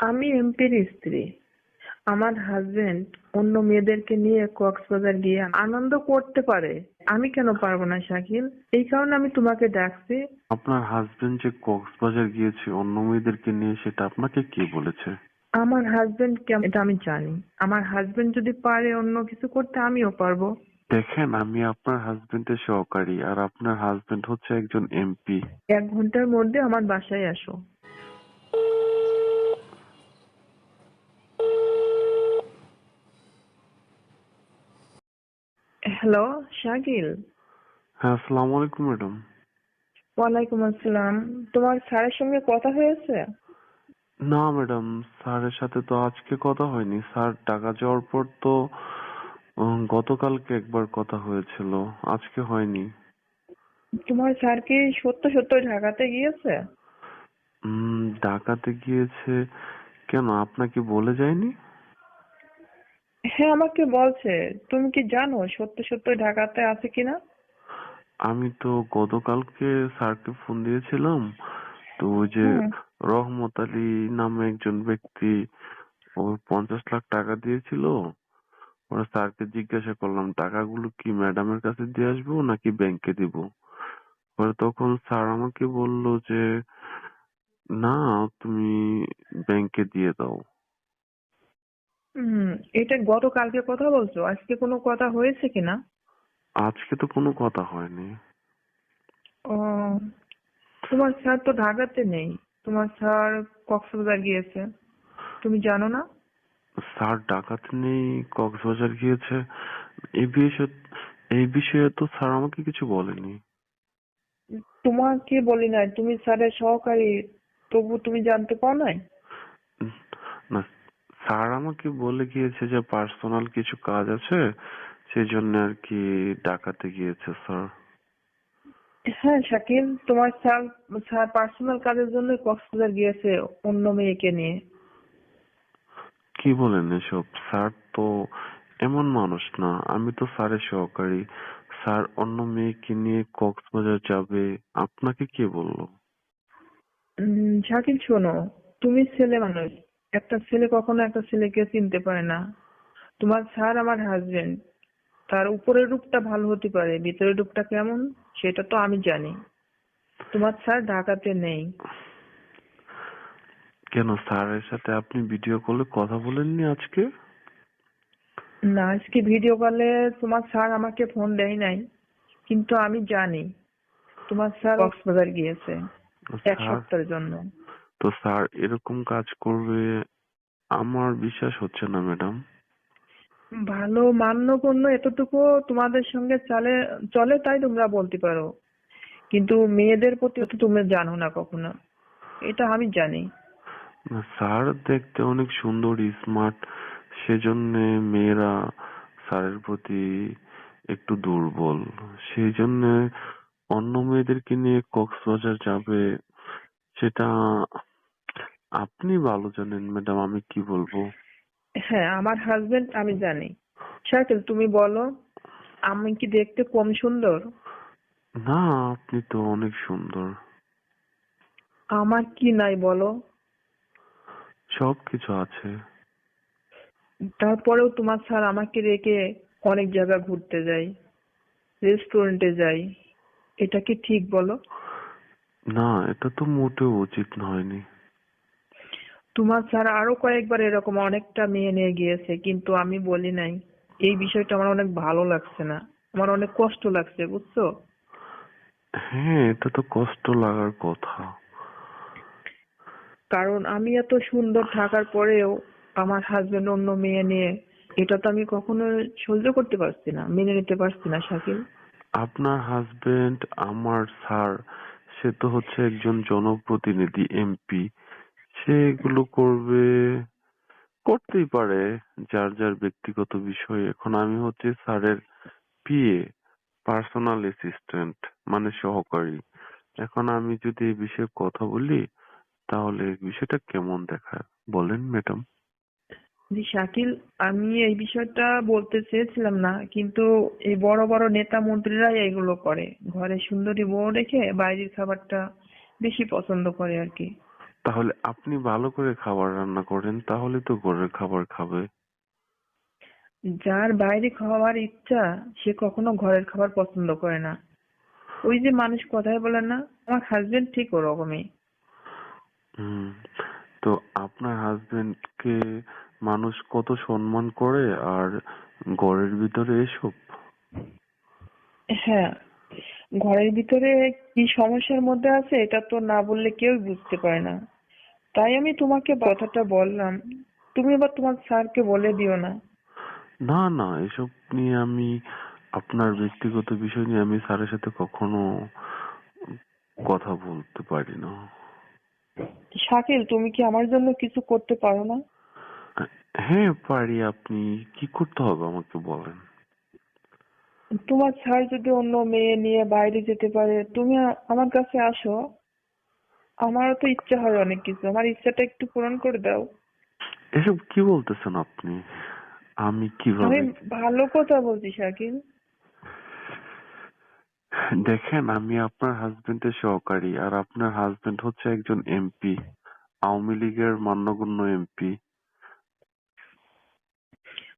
আমি এমপির স্ত্রী। আমার হাজবেন্ড অন্য মেয়েদেরকে নিয়ে কক্সবাজার গিয়ে আনন্দ করতে পারে। আমি কেন পারব না শাকিল? এই কারণে আমি তোমাকে ডাকছি। আপনার হাজবেন্ড যে কক্সবাজার গিয়েছে অন্য মেয়েদেরকে নিয়ে সেটা আপনাকে কে বলেছে? আমার হাজবেন্ড কেমন? এটা আমি জানি। আমার হাজবেন্ড যদি পারে অন্য কিছু করতে আমিও পারব। দেখেন আমি আপনার হাজবেন্ডের সহকারী আর আপনার হাজবেন্ড হচ্ছে একজন এমপি। এক ঘণ্টার মধ্যে আমার বাসায় আসো। হ্যালো শাকিল হ্যাঁ আসসালামু আলাইকুম ম্যাডাম ওয়ালাইকুম আসসালাম। তোমার স্যারের সঙ্গে কথা হয়েছে? না ম্যাডাম স্যারের সাথে তো আজকে কথা হয়নি। স্যার টাকা যাওয়ার পর তো গতকালকে একবার কথা হয়েছিল। আজকে হয়নি। তোমার স্যার কি সত্য সত্য ঢাকাতে গিয়েছে? ঢাকাতে গিয়েছে কেন? আপনাকে বলে যায়নি? হ্যাঁ আমাকে বলছে। তুমি কি জানো সত্য সত্য ঢাকাতে আছে কিনা? আমি তো গতকালকে স্যারকে ফোন দিয়েছিলাম। তো ওই যে রহমত আলী নামে একজন ব্যক্তি ও পঞ্চাশ লাখ টাকা দিয়েছিল। ওরা স্যারকে জিজ্ঞাসা করলাম টাকাগুলো কি ম্যাডামের কাছে দিয়ে আসব নাকি ব্যাংকে দিব? পরে তখন স্যার আমাকে বলল যে না তুমি ব্যাংকে দিয়ে দাও। হুম এটা গতকালকে কথা বলছো? আজকে কোনো কথা হয়েছে কিনা আজকে তো কোনো কথা হয়নি। ও তোমার স্যার তো ঢাকাতে নেই। তোমার স্যার কক্সবাজার গিয়েছে। তুমি জানো না? স্যার ডাকাত নেই কক্সবাজার গিয়েছে। এই বিষয়ে এই বিষয়ে তো স্যার আমাকে কিছু বলেনি। তোমাকে বলি নাই তুমি স্যারের সহকারী তবু তুমি জানতে পাও নাই? না স্যার আমাকে বলে গিয়েছে যে পার্সোনাল কিছু কাজ আছে সেই জন্য আর কি ডাকাতে গিয়েছে স্যার। হ্যাঁ শাকিল তোমার স্যার স্যার পার্সোনাল কাজের জন্য কক্সবাজার গিয়েছে অন্য মেয়েকে নিয়ে। কি বলেন এসব? স্যার তো এমন মানুষ না। আমি তো স্যারের সহকারী। স্যার অন্য মেয়েকে নিয়ে কক্সবাজার যাবে আপনাকে কে বলল? শাকিল শোনো তুমি ছেলে মানুষ। একটা ছেলে কখনো একটা ছেলেকে চিনতে পারে না। তোমার স্যার আমার হাজবেন্ড তার উপরের রূপটা ভালো হতে পারে ভিতরের রূপটা কেমন সেটা তো আমি জানি। তোমার স্যার ঢাকাতে নেই। কেন? স্যারের সাথে আপনি ভিডিও কলে কথা বলেননি আজকে? না আজকে ভিডিও কলে তোমার স্যার আমাকে ফোন দেয় নাই কিন্তু আমি জানি। তোমার স্যার কক্সবাজার গিয়েছে এক সপ্তাহের জন্য। তো স্যার এরকম কাজ করবে আমার বিশ্বাস হচ্ছে না ম্যাডাম। ভালো মান্যগণ্য এতটুকু তোমাদের সঙ্গে চলে চলে তাই তোমরা বলতে পারো। কিন্তু মেয়েদের প্রতি তো তুমি জানো না কখনো। এটা আমি জানি। স্যার দেখতে অনেক সুন্দর স্মার্ট। সেজন্য মেয়েরা স্যারের প্রতি একটু দুর্বল। সেই জন্য অন্য মেয়েদেরকে নিয়ে কক্সবাজার যাবে সেটা আপনি ভালো জানেন ম্যাডাম আমি কি বলব? হ্যাঁ আমার হাজবেন্ড আমি জানি। শাকিল তুমি বলো আমি কি দেখতে কম সুন্দর? না আপনি তো অনেক সুন্দর। আমার কি নাই বলো? সব কিছু আছে। তারপরেও তোমার স্যার আমাকে রেখে অনেক জায়গা ঘুরতে যাই রেস্টুরেন্টে যাই এটা কি ঠিক বলো? না এটা তো মোটেও উচিত হয়নি তোমার স্যার আরও কয়েকবার এরকম অনেকটা মেয়ে নিয়ে গিয়েছে কিন্তু আমি বলি নাই। এই বিষয়টা আমার অনেক ভালো লাগছে না। আমার অনেক কষ্ট লাগছে বুঝছ? হ্যাঁ এটা তো কষ্ট লাগার কথা। কারণ আমি এত সুন্দর থাকার পরেও আমার হাজবেন্ড অন্য মেয়ে নিয়ে এটা তো আমি কখনো সহ্য করতে পারছি না মেনে নিতে পারছি না শাকিল। আপনার হাজবেন্ড আমার স্যার সে তো হচ্ছে একজন জনপ্রতিনিধি এমপি সে এগুলো করবে, করতেই পারে যার যার ব্যক্তিগত বিষয়। এখন আমি হচ্ছে স্যারের পিএ পার্সোনাল অ্যাসিস্ট্যান্ট মানে সহকারী। এখন আমি যদি এই বিষয়ে কথা বলি, তাহলে বিষয়টা কেমন দেখায় বলেন ম্যাডাম। জি, শাকিল, আমি এই বিষয়টা বলতে চেয়েছিলাম না, কিন্তু এই বড় বড় নেতা মন্ত্রীরাই এগুলো করে। ঘরে সুন্দরী বউ রেখে বাইরের খাবারটা বেশি পছন্দ করে আর কি। তাহলে আপনি ভালো করে খাবার রান্না করেন তাহলে তো ঘরের খাবার খাবে। যার বাইরে খাওয়ার ইচ্ছা সে কখনো ঘরের খাবার পছন্দ করে না। ওই যে মানুষ কথায় বলে না আমার হাজবেন্ড ঠিক ওরকমই। তো আপনার হাজবেন্ডকে মানুষ কত সম্মান করে আর ঘরের ভিতরে এসব? হ্যাঁ ঘরের ভিতরে কি সমস্যার মধ্যে আছে এটা তো না বললে কেউ বুঝতে পারে না। তাই আমি তোমাকে কথাটা বললাম। তুমি এবার তোমার স্যারকে বলে দিও না। না না এসব নিয়ে আমি আপনার ব্যক্তিগত বিষয় নিয়ে আমি স্যারের সাথে কখনো কথা বলতে পারি না। শাকিল তুমি কি আমার জন্য কিছু করতে পারো না? হ্যাঁ পারি। আপনি কি করতে হবে আমাকে বলেন। তোমার স্যার যদি অন্য মেয়ে নিয়ে বাইরে যেতে পারে তুমি আমার কাছে আসো। আমারও তো ইচ্ছা হয় অনেক কিছু। আমার ইচ্ছাটা একটু পূরণ করে দাও। এসব কি বলতেছেন আপনি? আমি আমি কীভাবে ভালো কথা বলছি শাকিল। দেখেন আমি আপনার হাজবেন্ডের সহকারী আর আপনার হাজবেন্ড হচ্ছে একজন এমপি আওয়ামী লীগের মান্যগণ্য এমপি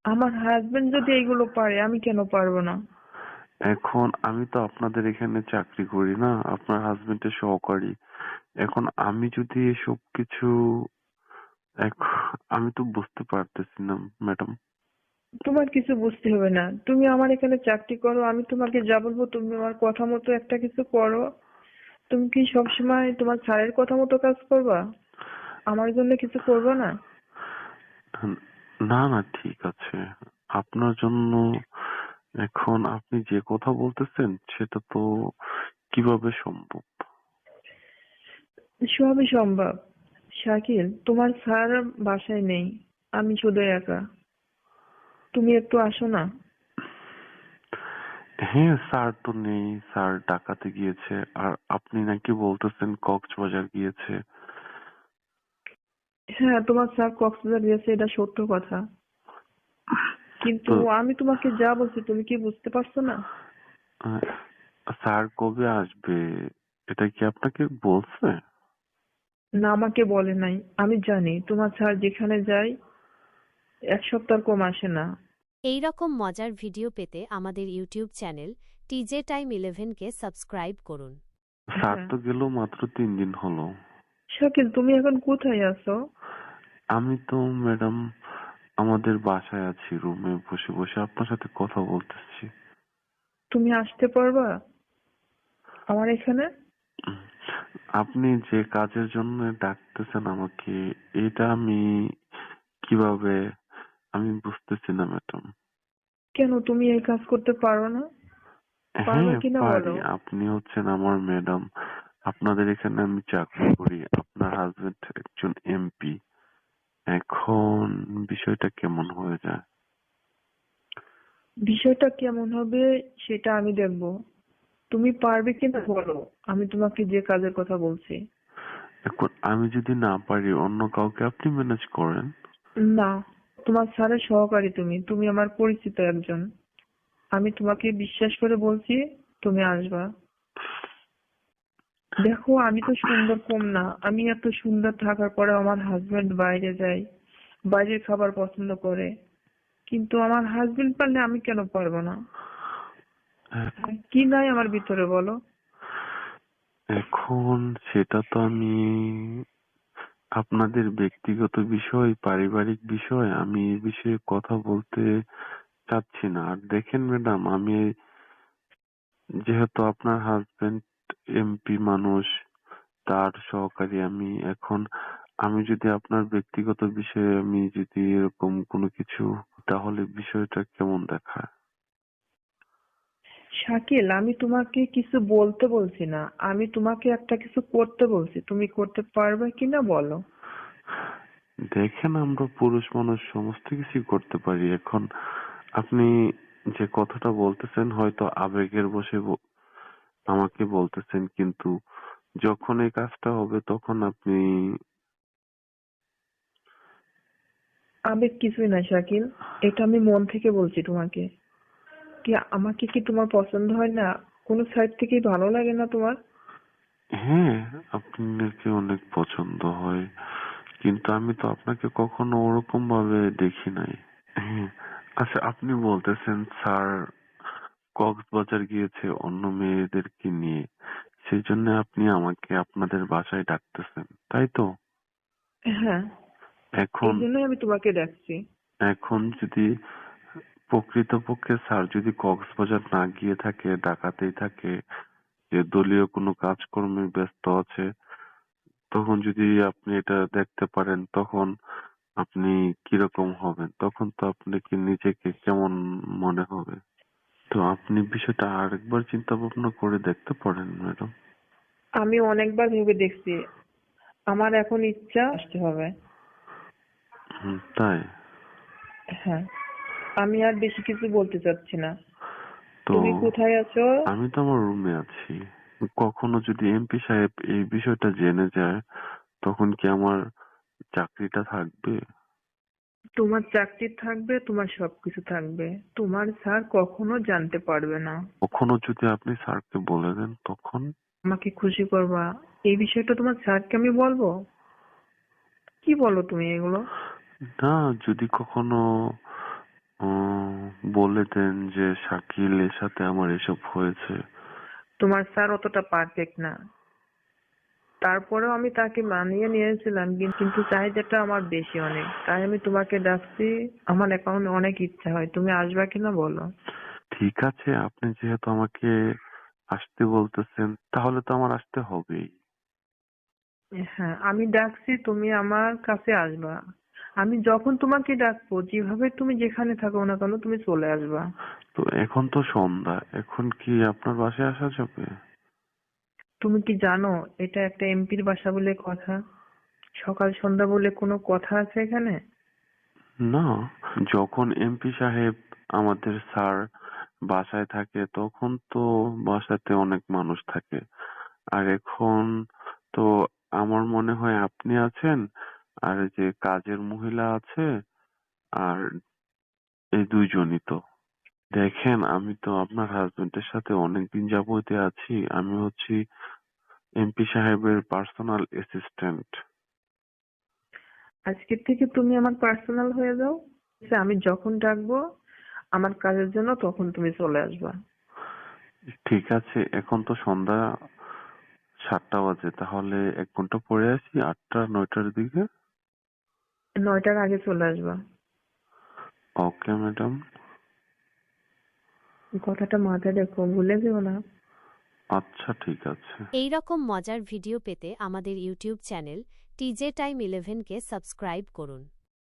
আমার হাজবেন্ড যদি এইগুলো পারে আমি কেন পারব না? এখন আমি তো আপনাদের এখানে চাকরি করি না আপনার হাজবেন্ডের সহকারী। এখন আমি যদি এসব কিছু আমি তো বুঝতে পারতেছি না ম্যাডাম তোমার কিছু বুঝতে হবে না। তুমি আমার এখানে চাকরি করো আমি তোমাকে যা বলব তুমি আমার কথা মতো একটা কিছু করো। তুমি কি সবসময় তোমার স্যারের কথা মতো কাজ করবা? আমার জন্য কিছু করবে না? না না ঠিক আছে। আপনার জন্য এখন আপনি যে কথা বলতেছেন সেটা তো কীভাবে সম্ভব? সবই সম্ভব। শাকিল তোমার স্যার বাসায় নেই আমি শুধু একা। তুমি একটু আসো না। হ্যাঁ স্যার তো নেই। স্যার ঢাকাতে গিয়েছে। আর আপনি নাকি বলতেছেন কক্সবাজার গিয়েছে। হ্যাঁ তোমার স্যার কক্সবাজার গেছে এটা সত্য কথা। কিন্তু আমি তোমাকে যা বলছি তুমি কি বুঝতে পারছ না? স্যার কবে আসবে? এটা কি আপনাকে বলছে? না আমাকে বলে নাই। আমি জানি। তোমার স্যার যেখানে যায় এক সপ্তাহ কম আসে না। এই রকম মজার ভিডিও পেতে আমাদের ইউটিউব চ্যানেল টিজে টাইম ইলেভেনকে সাবস্ক্রাইব করুন। স্যার হ্যাঁ। তো গেল মাত্র তিন দিন হলো। শাকিল তুমি এখন কোথায় আছো? আমি তো ম্যাডাম আমাদের বাসায় আছি রুমে বসে বসে আপনার সাথে কথা বলতেছি। তুমি আসতে পারবা? আমার এখানে? আপনি যে কাজের জন্য ডাকতেছেন আমাকে এটা আমি কীভাবে আমি বুঝতেছি না ম্যাডাম। কেন তুমি এই কাজ করতে পারো না? হ্যাঁ পারি। আপনি হচ্ছেন আমার ম্যাডাম। আপনাদের এখানে আমি চাকরি করি। আপনার হাজবেন্ড একজন এমপি এখন বিষয়টা কেমন হয়ে যায়? বিষয়টা কেমন হবে সেটা আমি দেখব। তুমি পারবে কিনা বলো আমি তোমাকে যে কাজের কথা বলছি। এখন আমি যদি না পারি অন্য কাউকে আপনি ম্যানেজ করেন? না তোমার স্যারের সহকারী তুমি তুমি আমার পরিচিত একজন। আমি তোমাকে বিশ্বাস করে বলছি তুমি আসবা। দেখো আমি তো সুন্দর কম না। আমি এত সুন্দর থাকার পরে আমার হাজবেন্ড বাইরে যায় বাইরের খাবার পছন্দ করে। কিন্তু আমার হাজবেন্ড পারলে আমি কেন পারব না? কি নাই আমার ভিতরে বলো? এখন সেটা তো আমি আপনাদের ব্যক্তিগত বিষয় পারিবারিক বিষয় আমি এই বিষয়ে কথা বলতে চাচ্ছি না। আর দেখেন ম্যাডাম আমি যেহেতু আপনার হাজবেন্ড এমপি মানুষ তার সহকারী আমি। এখন আমি যদি আপনার ব্যক্তিগত বিষয়ে আমি যদি এরকম কোনো কিছু তাহলে বিষয়টা কেমন দেখায়? শাকিল আমি তোমাকে কিছু বলতে বলছি না। আমি তোমাকে একটা কিছু করতে বলছি। তুমি করতে পারবে কিনা বলো? দেখেন আমরা পুরুষ মানুষ সমস্ত কিছু করতে পারি। এখন আপনি যে কথাটা বলতেছেন হয়তো আবেগের বসে আমাকে বলতেছেন কিন্তু যখন এই কাজটা হবে তখন আপনি আবেগ কিছুই না শাকিল। এটা আমি মন থেকে বলছি তোমাকে। কি আমাকে কি তোমার পছন্দ হয় না? কোনো সাইড থেকে ভালো লাগে না তোমার? হ্যাঁ আপনাকে অনেক পছন্দ হয় কিন্তু আমি তো আপনাকে কখনো ওরকম ভাবে দেখি নাই। হ্যাঁ আচ্ছা আপনি বলতেছেন স্যার কক্সবাজার গিয়েছে অন্য মেয়েদেরকে নিয়ে। সেই জন্য আপনি আমাকে আপনাদের বাসায় ডাকতেছেন তাই তো? হ্যাঁ। এখন আমি তোমাকে ডাকছি। এখন যদি প্রকৃতপক্ষে স্যার যদি কক্সবাজার না গিয়ে থাকে ঢাকাতেই থাকে যে দলীয় কোনো কাজকর্মে ব্যস্ত আছে তখন যদি আপনি এটা দেখতে পারেন তখন আপনি কীরকম হবেন? তখন তো আপনাকে নিজেকে কেমন মনে হবে? তো আপনি বিষয়টা আরেকবার চিন্তা ভাবনা করে দেখতে পারেন ম্যাডাম। আমি অনেকবার ভেবে দেখছি। আমার এখন ইচ্ছা আসতে হবে। হুম, তাই? হ্যাঁ। আমি আর বেশি কিছু বলতে চাচ্ছি না। তো তুমি কোথায় আছো? আমি তো আমার রুমে আছি। কখনো যদি এমপি সাহেব এই বিষয়টা জেনে যায় তখন কি আমার চাকরিটা থাকবে? তোমার চাকরি থাকবে তোমার সবকিছু থাকবে। তোমার স্যার কখনো জানতে পারবে না। কখনো যদি আপনি স্যারকে বলে দেন তখন? আমাকে খুশি করবা। এই বিষয়টা তোমার স্যারকে আমি বলব? কি বলো তুমি এগুলো? না যদি কখনো উম, বলে দেন যে শাকিল এর সাথে আমার এসব হয়েছে। তোমার স্যার অতটা পারফেক্ট না। তারপরেও আমি তাকে মানিয়ে নিয়েছিলাম কিন- কিন্তু চাহিদাটা আমার বেশি অনেক। তাই আমি তোমাকে ডাকছি আমার অ্যাকাউন্টে অনেক ইচ্ছা হয়। তুমি আসবা কিনা বলো। ঠিক আছে আপনি যেহেতু আমাকে আসতে বলতেছেন তাহলে তো আমার আসতে হবেই। হ্যাঁ আমি ডাকছি তুমি আমার কাছে আসবা। আমি যখন তোমাকে ডাকবো যেভাবে তুমি যেখানে থাকো না কেন তুমি চলে আসবা। তো এখন তো সন্ধ্যা এখন কি আপনার বাসায় আসা যাবে? তুমি কি জানো, এটা একটা এমপির বাসা বলে কথা। সকাল সন্ধ্যা বলে কোনো কথা আছে এখানে? না, যখন এমপি সাহেব আমাদের স্যার বাসায় থাকে, তখন তো বাসাতে অনেক মানুষ থাকে। আর এখন তো আমার মনে হয় আপনি আছেন, আর যে কাজের মহিলা আছে, আর এই দুইজনই তো। দেখেন আমি তো আপনার হাজবেন্ডের সাথে অনেকদিন যাবতীয় আছি। আমি হচ্ছি এমপি সাহেবের পার্সোনাল অ্যাসিস্ট্যান্ট আজকের থেকে তুমি আমার পার্সোনাল হয়ে যাও। আচ্ছা, আমি যখন ডাকবো আমার কাজের জন্য তখন তুমি চলে আসবা। ঠিক আছে এখন তো সন্ধ্যা সাতটা বাজে। তাহলে এক ঘণ্টা পরে আসি আটটা নয়টার দিকে? নয়টার আগে চলে আসবা। ওকে ম্যাডাম কথাটা মাথায় রেখো ভুলে যেও না। আচ্ছা ঠিক আছে। এই রকম মজার ভিডিও পেতে আমাদের ইউটিউব চ্যানেল টিজে টাইম ইলেভেনকে সাবস্ক্রাইব করুন।